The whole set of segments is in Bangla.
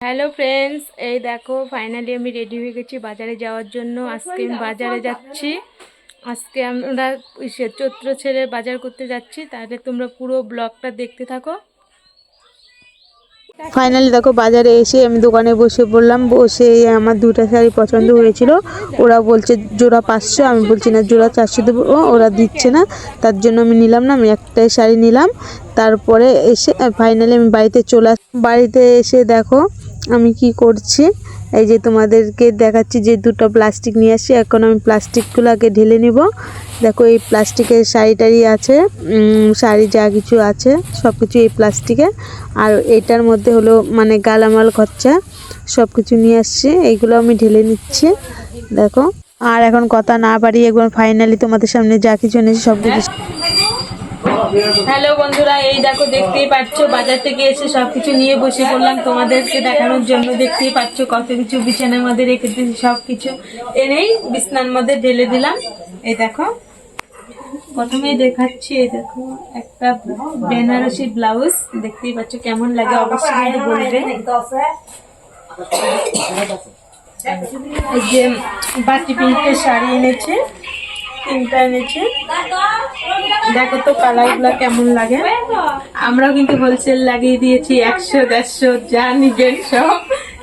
হ্যালো ফ্রেন্ডস, এই দেখো ফাইনালি আমি রেডি হয়ে গেছি বাজারে যাওয়ার জন্য। আজকে আমি বাজারে যাচ্ছি। আজকে আমরা সে চৈত্র ছেড়ে বাজার করতে যাচ্ছি। তাহলে তোমরা পুরো ব্লগটা দেখতে থাকো। ফাইনালি দেখো, বাজারে এসে আমি দোকানে বসে পড়লাম। বসে আমার দুটা শাড়ি পছন্দ হয়েছিল। ওরা বলছে, জোড়া পাঁচশো। আমি বলছি, না, জোড়া চারশো দেবো। ওরা দিচ্ছে না। তার জন্য আমি নিলাম না, আমি একটাই শাড়ি নিলাম। তারপরে এসে ফাইনালি আমি বাড়িতে চলে বাড়িতে এসে দেখো আমি কি করছি? এই যে তোমাদেরকে দেখাচ্ছি যে দুটো প্লাস্টিক নিয়ে আসছি। এখন আমি প্লাস্টিকগুলো আগে ঢেলে নিব। দেখো এই প্লাস্টিকের শাড়ি আছে শাড়ি যা কিছু আছে সব কিছু এই প্লাস্টিকে। আর এটার মধ্যে হলো মানে গালামাল খরচা সব কিছু নিয়ে আসছি। এইগুলো আমি ঢেলে নিচ্ছি। দেখো। আর এখন কথা না বাড়িয়ে একবার ফাইনালি তোমাদের সামনে যা কিছু এনেছি সব কিছু হ্যালো বন্ধুরা, এই দেখো দেখতেই পাচ্ছ, বাজার থেকে এসে সব কিছু নিয়ে বসে পড়লাম তোমাদেরকে দেখানোর জন্য। দেখতেই পাচ্ছ কত কিছু বিছানার মধ্যে রেখে দিয়েছি সব কিছু এনেই বিছনার মধ্যে ঢেলে দিলাম। এই দেখো, প্রথমেই দেখাচ্ছি, এই দেখো, একটা বেনারসি ব্লাউজ। দেখতেই পাচ্ছ কেমন লাগে, অবশ্যই বলবে। যে বাটি পিঙ্কের শাড়ি এনেছে তিনটা এনেছে। দেখো তো কালারগুলা কেমন লাগে। আমরাও কিন্তু হোলসেল লাগিয়ে দিয়েছি একশো, দেড়শো, যা নিবেন সব।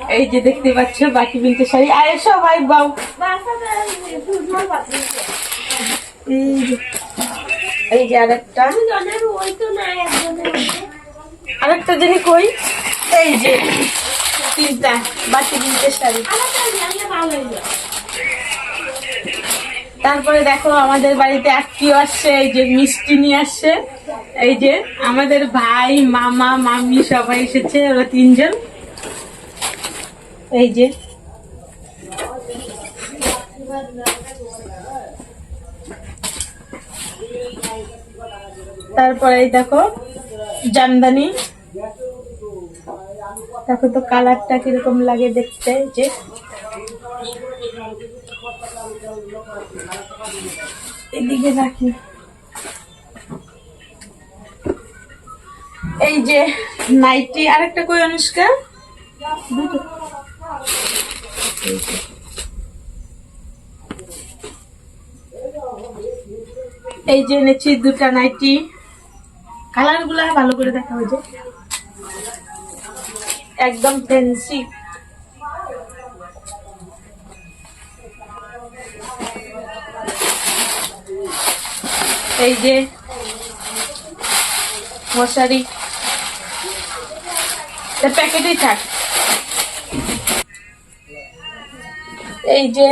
এই যে দেখতে পাচ্ছ, বাকি পিঙ্কের শাড়ি। আরে সবাই বাউ। এই যে- আরেকটা। আরেকটা জিনিস কই? এই যে, তিনটা, বাকি পিঙ্কের শাড়ি। তারপরে দেখো আমাদের বাড়িতে আত্মীয় আসছে, এই যে মিষ্টি নিয়ে আসছে, এই যে আমাদের ভাই, মামা, মামি সবাই এসেছে, ওরা তিনজন। এই যে। তারপরে দেখো, জামদানি। দেখো তো কালারটা কীরকম লাগে দেখতে যে। এদিকে রাখি এই যে নাইটি, আরেকটা কই অনুষ্কা। এই যে। এনেছি দুটা নাইটি কালারগুলা ভালো করে দেখা হয়েছে একদম ফ্যান্সি এই যে মশারি। প্যাকেটেই থাক। এই যে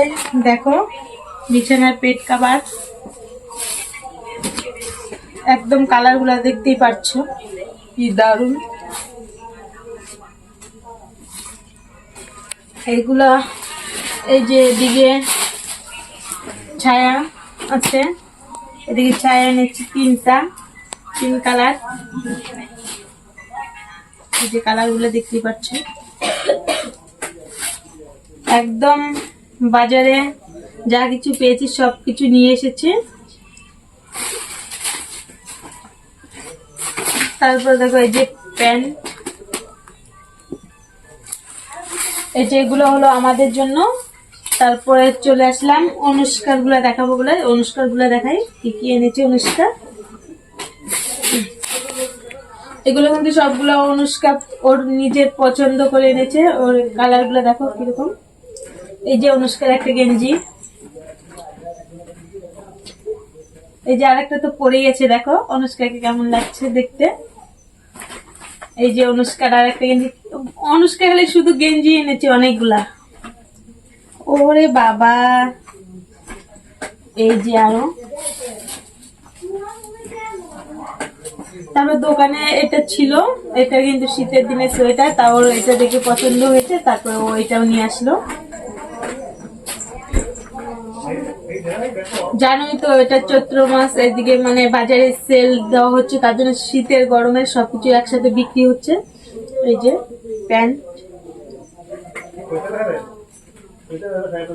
দেখো, বিছানার পেট কাবার। একদম কালারগুলা দেখতেই পারছ। কি দারুণ এইগুলা, এই যে দিকে ছায়া আছে। এদিকে ছায়া এনেছি তিনটা, তিন কালার। এই যে কালারগুলো দেখতেই পাচ্ছ। একদম বাজারে যা কিছু পেয়েছি, সব কিছু নিয়ে এসেছে। তারপর দেখো এই যে প্যান্ট এই যে এগুলো হলো আমাদের জন্য। তারপরে চলে আসলাম অনুষ্কারগুলা দেখাবো বলে। অনুষ্কারগুলা দেখাই, কি কি এনেছে অনুষ্কা এগুলো কিন্তু সবগুলো অনুষ্কা ওর নিজের পছন্দ করে এনেছে, ওর কালারগুলো দেখো কীরকম। এই যে অনুষ্কার একটা গেঞ্জি। এই যে আরেকটা তো পরেই গেছে দেখো অনুষ্কাকে কেমন লাগছে দেখতে। এই যে অনুষ্কার আর একটা গেঞ্জি। অনুষ্কা খালি শুধু গেঞ্জি এনেছে অনেকগুলা। ওরে বাবা। এই যে আরও। তারপর দোকানে এটা ছিল, এটা কিন্তু শীতের দিনে সোয়েটার, তাও ওর এটা দেখে পছন্দ হয়েছে, তারপর ও এটাও নিয়ে আসলো। জানোই তো এটা চৈত্র মাস, এদিকে মানে বাজারে সেল দেওয়া হচ্ছে, তার জন্য শীতের, গরমের সবকিছু একসাথে বিক্রি হচ্ছে। এই যে প্যান্ট।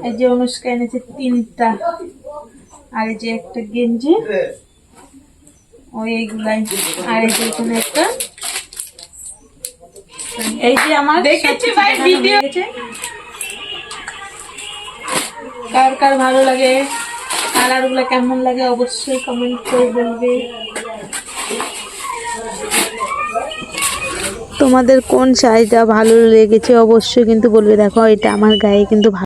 এই যে অনুষ্কা এনেছে তিনটা আর এই যে একটা গেঞ্জি ওই এইগুলাই আর এই যে এখানে একটা এই যে আমার দেখেছি ভাই ভিডিও। কার কার ভালো লাগে কালারগুলো কেমন লাগে অবশ্যই কমেন্ট করে বলবে। তোমাদের কোন শাড়িটা ভালো লেগেছে অবশ্যই কিন্তু বলবে। দেখো এটা আমার গায়ে কিন্তু ভালো